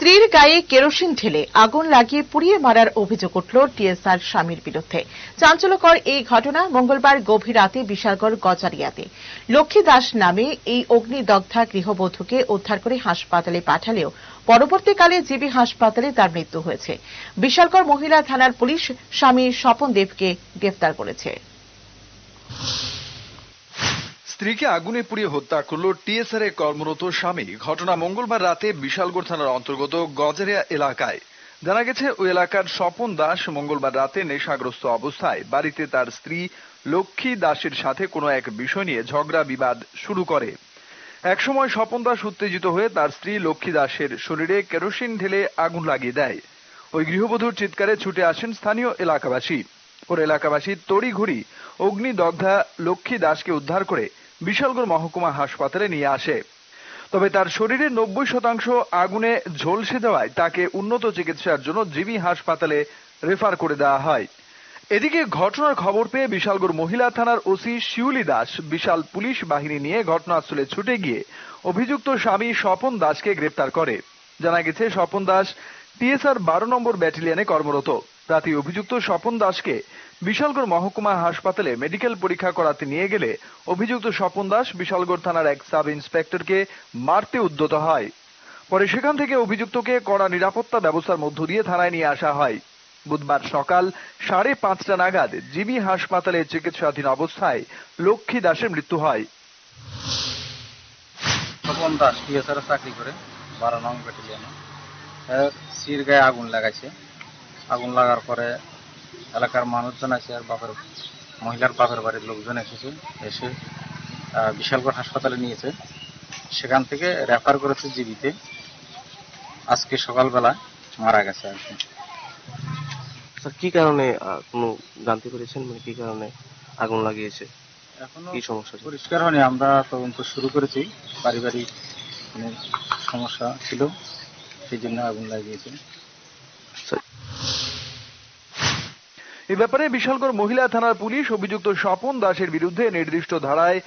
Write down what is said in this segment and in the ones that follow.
স্ত্রীর গায়ে কেরোসিন ঢেলে আগুন লাগিয়ে পুড়িয়ে মারার অভিযোগ উঠল টিএসআর স্বামীর বিরুদ্ধে। চাঞ্চল্যকর এই ঘটনা মঙ্গলবার গভীর রাতে বিশালগড় গজারিয়াতে। লক্ষ্মী দাস নামে এই অগ্নিদগ্ধা গৃহবধূকে উদ্ধার করে হাসপাতালে পাঠালেও পরবর্তীকালে জিবি হাসপাতালে তার মৃত্যু হয়েছে। বিশালগড় মহিলা থানার পুলিশ স্বামী স্বপন দেবকে গ্রেফতার করেছে। স্ত্রীকে আগুনে পুড়িয়ে হত্যা করল টিএসআর এ কর্মরত স্বামী। ঘটনা মঙ্গলবার রাতে বিশালগড় থানার অন্তর্গত গজারিয়া এলাকায়। জানা গেছে, ওই এলাকার স্বপন দাস মঙ্গলবার রাতে নেশাগ্রস্ত অবস্থায়। বাড়িতে তার স্ত্রী লক্ষ্মী দাসের সাথে কোনো এক বিষয় নিয়ে ঝগড়া বিবাদ শুরু করে। একসময় স্বপন দাস উত্তেজিত হয়ে তার স্ত্রী লক্ষ্মী দাসের শরীরে কেরোসিন ঢেলে আগুন লাগিয়ে দেয়। ওই গৃহবধূর চিৎকারে ছুটে আসেন স্থানীয় এলাকাবাসী। ওর এলাকাবাসী তড়িঘড়ি অগ্নিদগ্ধা লক্ষ্মী দাসকে উদ্ধার করে বিশালগড় মহকুমা হাসপাতালে নিয়ে আসে। তবে তার শরীরের নব্বই শতাংশ আগুনে ঝলসে দেওয়ায় তাকে উন্নত চিকিৎসার জন্য জিবি হাসপাতালে রেফার করে দেওয়া হয়। এদিকে ঘটনার খবর পেয়ে বিশালগড় মহিলা থানার ওসি শিউলি দাস বিশাল পুলিশ বাহিনী নিয়ে ঘটনাস্থলে ছুটে গিয়ে অভিযুক্ত স্বামী স্বপন দাসকে গ্রেপ্তার করে। জানা গেছে, স্বপন দাস টিএসআর বারো নম্বর ব্যাটালিয়নে কর্মরত। রাতে অভিযুক্ত স্বপন দাসকে বিশালগড় মহকুমা হাসপাতালে মেডিকেল পরীক্ষা করাতে নিয়ে গেলে অভিযুক্ত স্বপন দাস বিশালগড় থানার এক সাব ইন্সপেক্টরকে মারতে উদ্যত হয়। পরে সেখান থেকে অভিযুক্তকে কড়া নিরাপত্তা ব্যবস্থার মধ্য দিয়ে থানায় নিয়ে আসা হয়। বুধবার সকাল সাড়ে পাঁচটা নাগাদ জিবি হাসপাতালে চিকিৎসাধীন অবস্থায় লক্ষ্মী দাসের মৃত্যু হয়। স্বপন দাস চাকরি করে, বারো নং ব্যাটালিয়নে। সির গায়ে আগুন লাগাইছে। আগুন লাগার পরে এলাকার মানুষজন আছে আর বাপের মহিলার বাপের বাড়ির লোকজন এসেছে এসে বিশালগড় হাসপাতালে নিয়েছে। সেখান থেকে রেফার করেছে জিবিতে। আজকে সকালবেলা মারা গেছে আর কি। কি কারণে কোনো জানতে পেরেছেন? মানে কি কারণে আগুন লাগিয়েছে? এখনও কি সমস্যা পরিষ্কার হয়নি আমরা তদন্ত শুরু করেছি। পারিবারিক কোনো সমস্যা ছিল সেই জন্য আগুন লাগিয়েছে। এ ব্যাপারে বিশালগড় মহিলা থানার পুলিশ অভিযুক্ত স্বপন দাসের বিরুদ্ধে নির্দিষ্ট ধারায়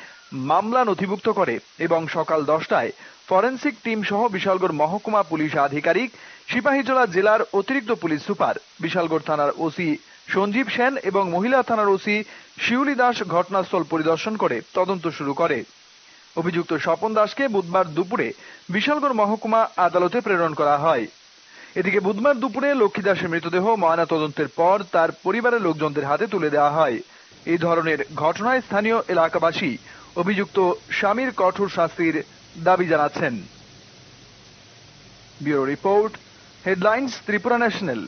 মামলা নথিভুক্ত করে এবং সকাল দশটায় ফরেন্সিক টিম সহ বিশালগড় মহকুমা পুলিশ আধিকারিক সিপাহীজলা জেলার অতিরিক্ত পুলিশ সুপার, বিশালগড় থানার ওসি সঞ্জীব সেন এবং মহিলা থানার ওসি শিউলি দাস ঘটনাস্থল পরিদর্শন করে তদন্ত শুরু করে। অভিযুক্ত স্বপন দাসকে বুধবার দুপুরে বিশালগড় মহকুমা আদালতে প্রেরণ করা হয়। এদিকে বুধবার দুপুরে লক্ষ্মী দাসের মৃতদেহ ময়না তদন্তের পর তার পরিবারের লোকজনদের হাতে তুলে দেওয়া হয়। এই ধরনের ঘটনায় স্থানীয় এলাকাবাসী অভিযুক্ত স্বামীর কঠোর শাস্তির দাবি জানাচ্ছেন। Bureau report, headlines, Tripura national.